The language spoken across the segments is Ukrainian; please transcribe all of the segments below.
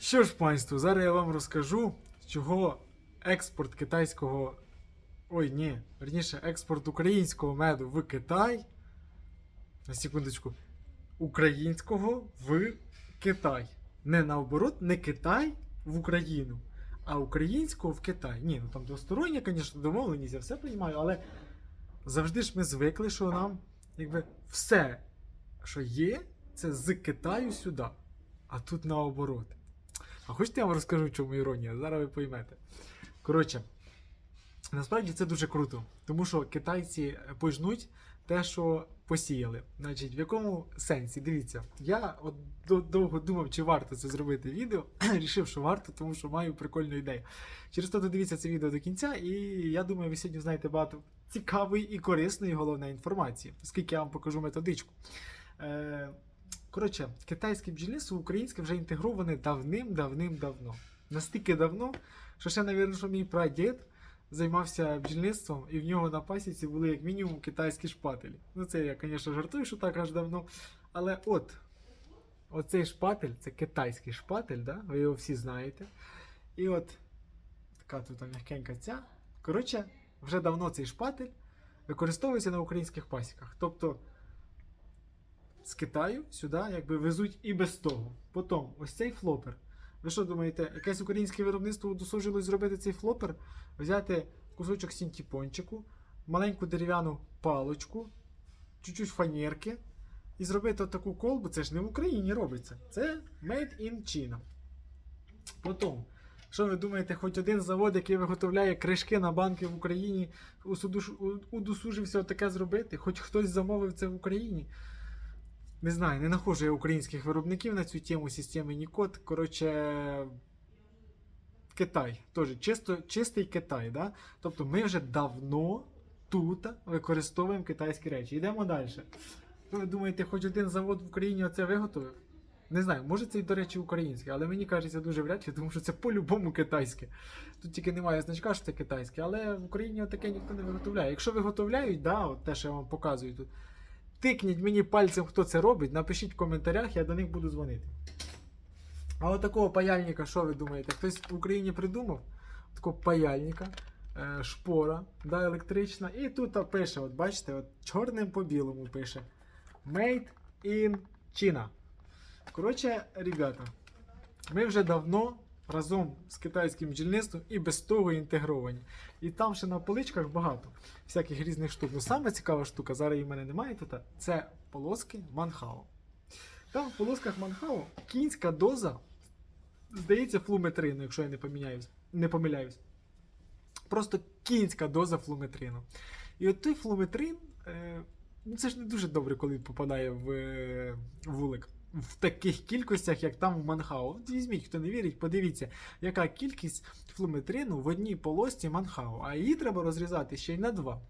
Що ж, панство, зараз я вам розкажу, чого експорт китайського. Ой, ні, верніше, експорт українського меду в Китай. На секундочку. Українського в Китай. Не наоборот, не Китай в Україну, а українського в Китай. Ні, ну там двостороння, звісно, домовленість, я все розумію, але завжди ж ми звикли, що нам якби все, що є, це з Китаю сюди. А тут наоборот. А хочете я вам розкажу, в чому іронія? Зараз ви поймете. Коротше, насправді це дуже круто, тому що китайці пожнуть те, що посіяли. Значить, в якому сенсі? Дивіться, я от довго думав, чи варто це зробити відео. Рішив, що варто, тому що маю прикольну ідею. Через то додивіться це відео до кінця, і я думаю, ви сьогодні знаєте багато цікавої і корисної, головне, інформації, оскільки я вам покажу методичку. Е, Коротше, китайське бджільництво українське вже інтегроване давним-давним-давно. Настільки давно, що ще, навірно, що мій прадід займався бджільництвом, і в нього на пасіці були як мінімум китайські шпателі. Ну, це я, звісно, жартую, що так аж давно. Але от, оцей шпатель це китайський шпатель, да? ви його всі знаєте. І от така тут м'якенька ця. Коротше, вже давно цей шпатель використовується на українських пасіках. Тобто з Китаю сюди якби везуть і без того. Потім ось цей флопер. Ви що думаєте, якесь українське виробництво удосужилось зробити цей флопер, взяти кусочок синтепончику, маленьку дерев'яну палочку, чуть-чуть фанерки і зробити таку колбу, це ж не в Україні робиться. Це made in China. Потім, що ви думаєте, хоч один завод, який виготовляє кришки на банки в Україні, удосужився таке зробити? Хоч хтось замовив це в Україні? Не знаю, не нахожу я українських виробників на цю тему системи Нікод. Коротше, Китай. Теж чисто, чистий Китай. Да? Тобто ми вже давно тут використовуємо китайські речі. Йдемо далі. Ви думаєте, хоч один завод в Україні оце виготовив? Не знаю, може це і, до речі, українське, але мені кажеться дуже вряд ли, тому що це по-любому китайське. Тут тільки немає значка, що це китайське, але в Україні таке ніхто не виготовляє. Якщо виготовляють, да, от те, що я вам показую тут, тикніть мені пальцем, хто це робить, напишіть в коментарях, я до них буду дзвонити. А от такого паяльника, що ви думаєте? Хтось в Україні придумав? Такого паяльника, е, шпора, да, електрична. І тут пише, от бачите, от чорним по білому пише. Made in China. Коротше, ребята, ми вже давно разом з китайським бджільництвом і без того інтегровані. І там ще на поличках багато всяких різних штук. Ну саме цікава штука, зараз її в мене немає тут, це полоски Манхао. Там в полосках Манхао кінська доза, здається, флуметрину, якщо я не, поміняюсь, не помиляюсь. Просто кінська доза флуметрину. І от той флуметрин, е, ну це ж не дуже добре, коли попадає в е, вулик. В таких кількостях, як там в Манхау. Візьміть, хто не вірить, подивіться, яка кількість флуметрину в одній полості Манхау, а її треба розрізати ще й на два.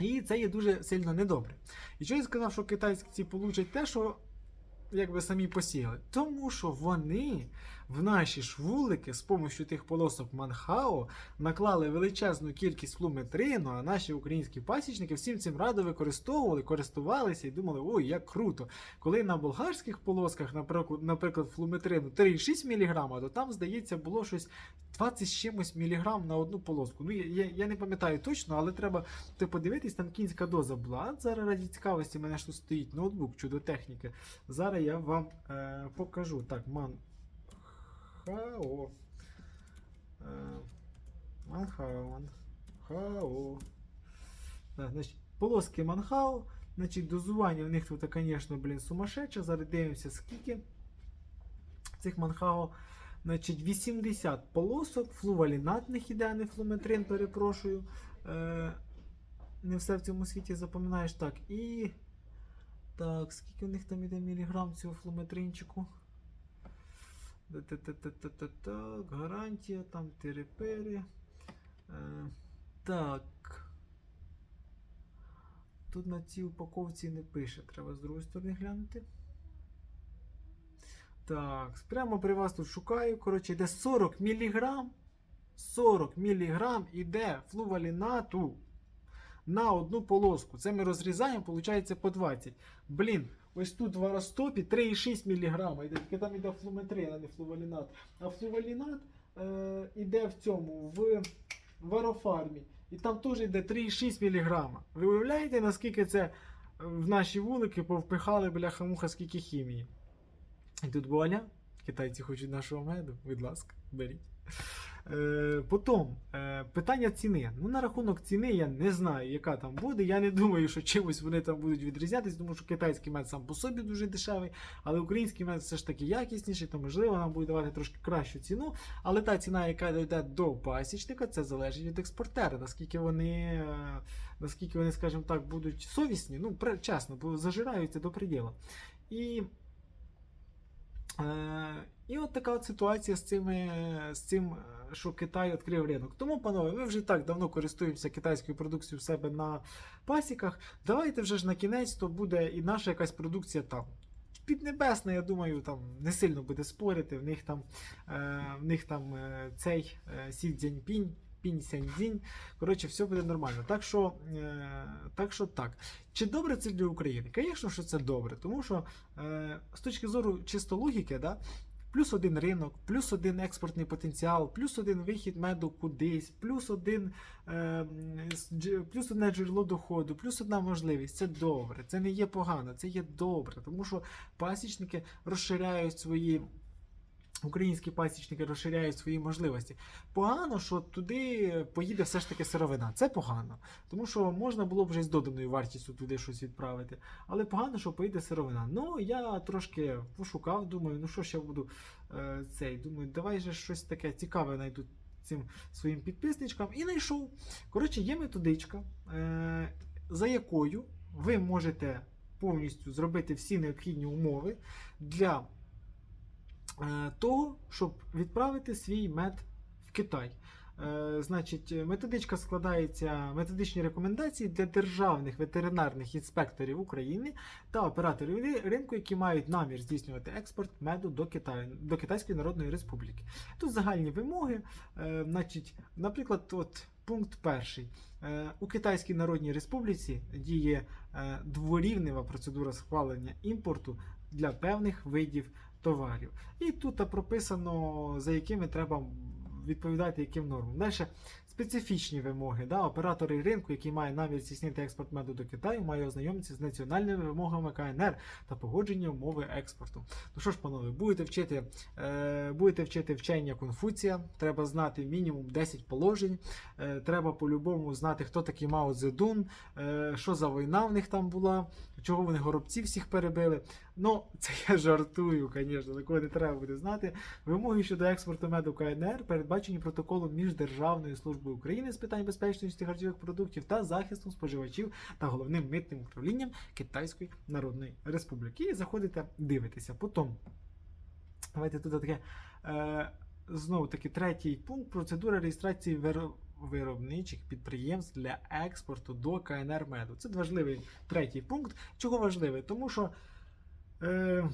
І це є дуже сильно недобре. І що я сказав, що китайці получать те, що якби самі посіяли? Тому що вони в наші ж вулики з допомогою тих полосок Манхао наклали величезну кількість флуметрину, а наші українські пасічники всім цим радо використовували, користувалися і думали, ой, як круто. Коли на болгарських полосках, наприклад, флуметрину 3,6 мг, то там, здається, було щось 20 з чимось міліграм на одну полоску. Ну, я, я, не пам'ятаю точно, але треба ти подивитись, там кінська доза була. Зараз раді цікавості, мене ж тут стоїть ноутбук чудо техніки. Зараз я вам е, покажу. Так, Манхао. Е, Манхао. Манхао. Так, значить, полоски Манхао. Значить, дозування в них тут, звісно, блін, сумасшедше. Зараз дивимося, скільки цих Манхао. Значить, 80 полосок, флувалінатних іде, а не флуметрин, перепрошую. Е, не все в цьому світі запам'ятаєш. Так, і. Так, скільки у них там іде міліграм цього флуметринчику? Так, гарантія, там тирепері. Е, так. Тут на цій упаковці не пише, треба з другої сторони глянути. Так, прямо при вас тут шукаю. Коротше, йде 40 мг. 40 мг іде флувалінату на одну полоску. Це ми розрізаємо, виходить, по 20. Блін, ось тут в аростопі 3,6 мг. Тільки там іде флуметрин, а не флувалінат. А флувалінат е, іде в цьому, в, в аерофармі. І там теж йде 3,6 мг. Ви уявляєте, наскільки це в наші вулики повпихали бляха-муха, скільки хімії? І тут вуаля, китайці хочуть нашого меду, будь ласка, беріть. Е, потім е, питання ціни. Ну, на рахунок ціни я не знаю, яка там буде. Я не думаю, що чимось вони там будуть відрізнятися, тому що китайський мед сам по собі дуже дешевий, але український мед все ж таки якісніший, то можливо нам буде давати трошки кращу ціну. Але та ціна, яка йде до пасічника, це залежить від експортера, наскільки вони, е, наскільки вони, скажімо так, будуть совісні, ну, чесно, бо зажираються до приділу. І і от така от ситуація з, цими, з цим, е, що Китай відкрив ринок. Тому, панове, ми вже так давно користуємося китайською продукцією в себе на пасіках. Давайте вже ж на кінець то буде і наша якась продукція там. Піднебесна, я думаю, там не сильно буде спорити. В них там, е, в них там е, цей е, Сі Цзіньпінь, Пінь Сяньцзінь. Коротше, все буде нормально. Так що, е, так що так. Чи добре це для України? Звісно, що це добре, тому що е, з точки зору чисто логіки, да, плюс один ринок, плюс один експортний потенціал, плюс один вихід меду кудись, плюс один е, плюс одне джерело доходу, плюс одна можливість. Це добре, це не є погано, це є добре, тому що пасічники розширяють свої. Українські пасічники розширяють свої можливості. Погано, що туди поїде все ж таки сировина. Це погано. Тому що можна було б вже з доданою вартістю туди щось відправити. Але погано, що поїде сировина. Ну, я трошки пошукав, думаю, ну що ж я буду е, цей. Думаю, давай же щось таке цікаве знайду цим своїм підписничкам. І знайшов. Коротше, є методичка, е, за якою ви можете повністю зробити всі необхідні умови для того, щоб відправити свій мед в Китай. Е, Значить, методичка складається методичні рекомендації для державних ветеринарних інспекторів України та операторів ринку, які мають намір здійснювати експорт меду до Китаю до Китайської Народної Республіки. Тут загальні вимоги. Е, Значить, наприклад, от пункт перший. Е, У Китайській Народній Республіці діє е, дворівнева процедура схвалення імпорту для певних видів товарів. І тут прописано, за якими треба відповідати яким нормам. Далі специфічні вимоги. Да? Оператори ринку, який має намір здійснити експорт меду до Китаю, має ознайомитися з національними вимогами КНР та погодження умови експорту. Ну що ж, панове, будете вчити, е, будете вчити вчення Конфуція, треба знати мінімум 10 положень. Е, треба по-любому знати, хто такий Мао Цзедун, е, що за війна в них там була, чого вони горобців всіх перебили. Ну, це я жартую, звісно, такого не треба буде знати. Вимоги щодо експорту меду КНР передбачені протоколом між Державною службою України з питань безпечності харчових продуктів та захистом споживачів та головним митним управлінням Китайської Народної Республіки. І заходите, дивитеся. Потім, давайте тут таке. Е, Знову таки, третій пункт процедура реєстрації виро- виробничих підприємств для експорту до КНР меду. Це важливий третій пункт. Чого важливий? Тому що е,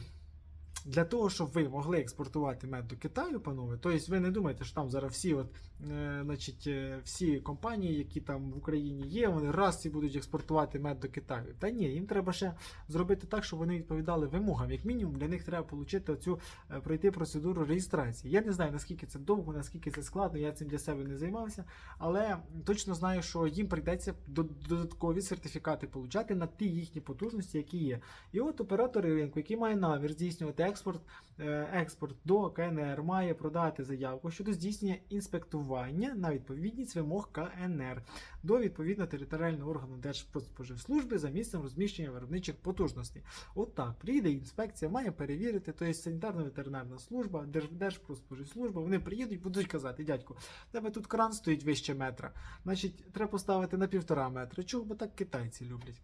для того, щоб ви могли експортувати мед до Китаю, панове, тобто ви не думаєте, що там зараз всі, от, е, значить, е, всі компанії, які там в Україні є, вони раз і будуть експортувати мед до Китаю. Та ні, їм треба ще зробити так, щоб вони відповідали вимогам. Як мінімум, для них треба отримати цю е, пройти процедуру реєстрації. Я не знаю, наскільки це довго, наскільки це складно, я цим для себе не займався, але точно знаю, що їм прийдеться додаткові сертифікати получати на ті їхні потужності, які є. І от оператори ринку, який має намір здійснювати експорт, е, експорт до КНР, має продати заявку щодо здійснення інспектування на відповідність вимог КНР до відповідно територіального органу Держпродспоживслужби за місцем розміщення виробничих потужностей. От так, приїде інспекція, має перевірити, тобто санітарно-ветеринарна служба, Держ- Держпродспоживслужба, вони приїдуть, будуть казати, дядько, в тебе тут кран стоїть вище метра, значить, треба поставити на півтора метра. Чого бо так китайці люблять?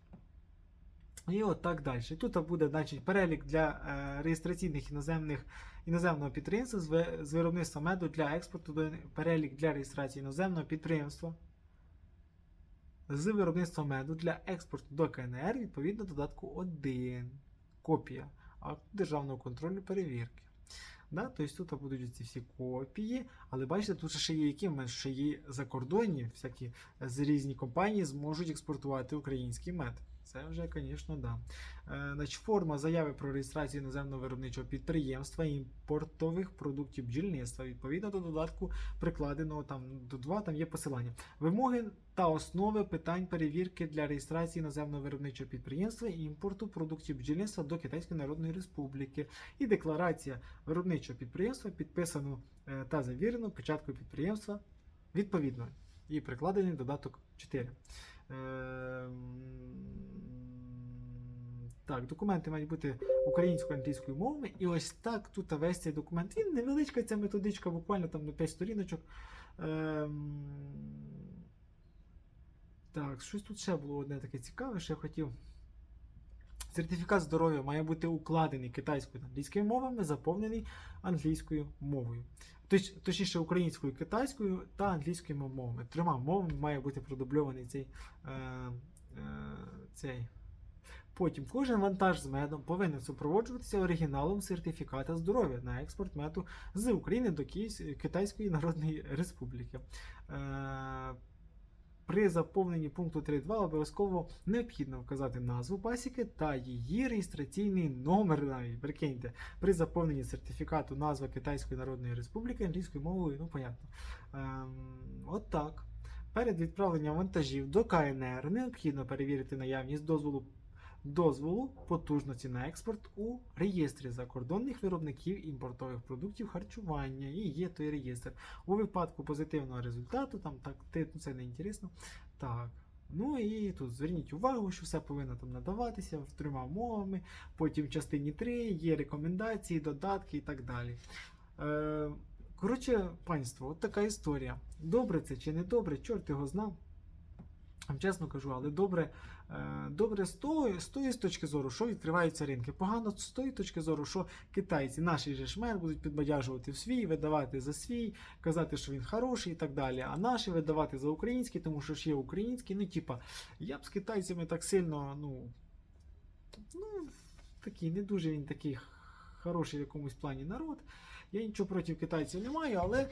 І от так далі. Тут буде значить, перелік для е, реєстраційних іноземних іноземного підприємства з, ви- з виробництва меду для експорту, перелік для реєстрації іноземного підприємства з виробництва меду для експорту до КНР відповідно додатку 1. Копія акту державного контролю перевірки. Да? Тобто тут будуть ці всі копії, але бачите, тут ще є які момент, що є закордонні, всякі з різні компанії зможуть експортувати український мед. Це вже, звісно, да. Е, значить, форма заяви про реєстрацію іноземного виробничого підприємства імпортових продуктів бджільництва. Відповідно до додатку прикладеного там до 2, там є посилання. Вимоги та основи питань перевірки для реєстрації іноземного виробничого підприємства і імпорту продуктів бджільництва до Китайської Народної Республіки. І декларація виробничого підприємства підписану е, та завірено печаткою підприємства відповідно. І прикладений додаток 4. Ем, Так, документи мають бути українською англійською мовами. І ось так тут весь цей документ. Він невеличка ця методичка, буквально там на 5 сторіночок. Ем, Так, щось тут ще було одне таке цікаве, що я хотів. Сертифікат здоров'я має бути укладений китайською та англійською мовами, заповнений англійською мовою. Точ, точніше, українською, китайською та англійською мовами. Трьома мовами має бути продубльований цей, е, е, цей. Потім кожен вантаж з медом повинен супроводжуватися оригіналом сертифіката здоров'я на експорт меду з України до Китайської Народної Республіки. Е, при заповненні пункту 3.2 обов'язково необхідно вказати назву пасіки та її реєстраційний номер навіть. Прикиньте, при заповненні сертифікату назва Китайської Народної Республіки англійською мовою, ну понятно. Ем, от так. Перед відправленням вантажів до КНР необхідно перевірити наявність дозволу дозволу потужності на експорт у реєстрі закордонних виробників імпортових продуктів харчування. І є той реєстр. У випадку позитивного результату, там так, те- це не інтересно. Так. Ну і тут зверніть увагу, що все повинно там надаватися трьома мовами. Потім в частині 3 є рекомендації, додатки і так далі. Е, коротше, панство, от така історія. Добре це чи не добре, чорт його знав. Чесно кажу, але добре, добре з тої, з тої точки зору, що відкриваються ринки. Погано з тої точки зору, що китайці, наші же шмер будуть підбадяжувати в свій, видавати за свій, казати, що він хороший і так далі. А наші видавати за український, тому що ж є український. Ну, типа, я б з китайцями так сильно, ну, ну, такий, не дуже він такий хороший в якомусь плані народ. Я нічого проти китайців не маю, але.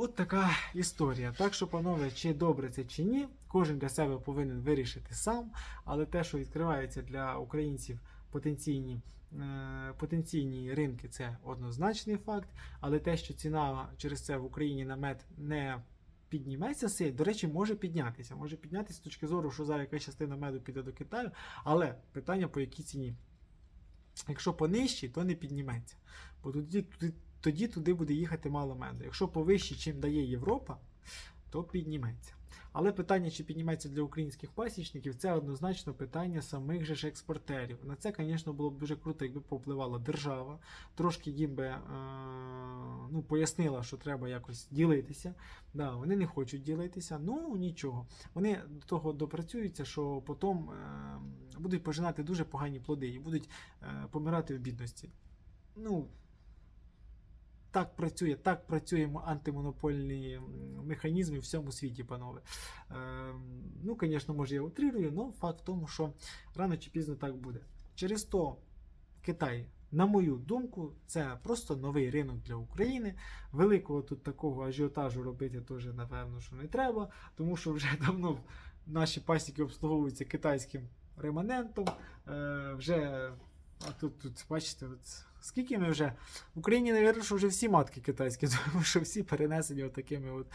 От така історія. Так що, панове, чи добре це чи ні, кожен для себе повинен вирішити сам. Але те, що відкривається для українців потенційні, е, потенційні ринки, це однозначний факт. Але те, що ціна через це в Україні на мед не підніметься сильно, до речі, може піднятися. Може піднятися з точки зору, що зараз якась частина меду піде до Китаю, але питання по якій ціні. Якщо по нижчій, то не підніметься. Бо тоді, тоді, тоді туди буде їхати мало меду. Якщо по вищій, чим дає Європа, то підніметься. Але питання, чи підніметься для українських пасічників, це однозначно питання самих же ж експортерів. На це, звісно, було б дуже круто, якби повпливала держава, трошки їм би е, ну, пояснила, що треба якось ділитися. Да, вони не хочуть ділитися, ну нічого. Вони до того допрацюються, що потім е, будуть пожинати дуже погані плоди і будуть е, помирати в бідності. Ну, так працює, так працює антимонопольні механізми в всьому світі, панове. Е, ну, звісно, може, я утрирую, але факт в тому, що рано чи пізно так буде. Через то Китай, на мою думку, це просто новий ринок для України. Великого тут такого ажіотажу робити теж, напевно, що не треба, тому що вже давно наші пасіки обслуговуються китайським реманентом. Е, вже а тут, тут бачите, от, скільки ми вже. В Україні, навірно, що вже всі матки китайські, тому що всі перенесені отакими от,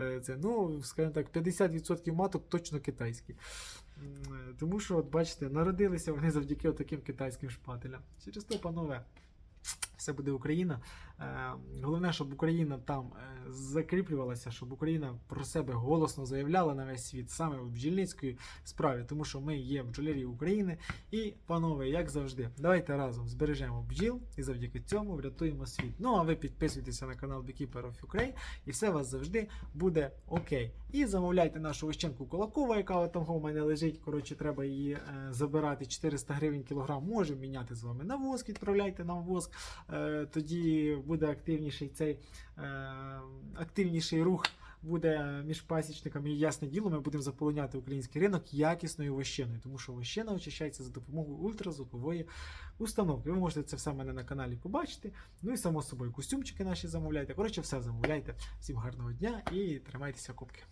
е, це, ну, скажімо так, 50% маток точно китайські. Е, Тому що, от бачите, народилися вони завдяки таким китайським шпателям. Через то, панове, все буде Україна. Е, Головне, щоб Україна там е, закріплювалася, щоб Україна про себе голосно заявляла на весь світ саме в бджільницької справі, тому що ми є бджолярі України. І, панове, як завжди, давайте разом збережемо бджіл і завдяки цьому врятуємо світ. Ну а ви підписуйтеся на канал Beekeeper of Ukraine, і все у вас завжди буде окей. І замовляйте нашу Ощенку Кулакова, яка там у мене лежить. Коротше, треба її е, забирати 400 гривень кілограм. Можемо міняти з вами на воск, відправляйте нам воск. Е, тоді буде активніший цей е, активніший рух. Буде між пасічниками і ясне діло, ми будемо заполоняти український ринок якісною вощиною, тому що вощина очищається за допомогою ультразвукової установки. Ви можете це все в мене на каналі побачити. Ну і само собою костюмчики наші замовляйте. Коротше, все замовляйте. Всім гарного дня і тримайтеся кубки.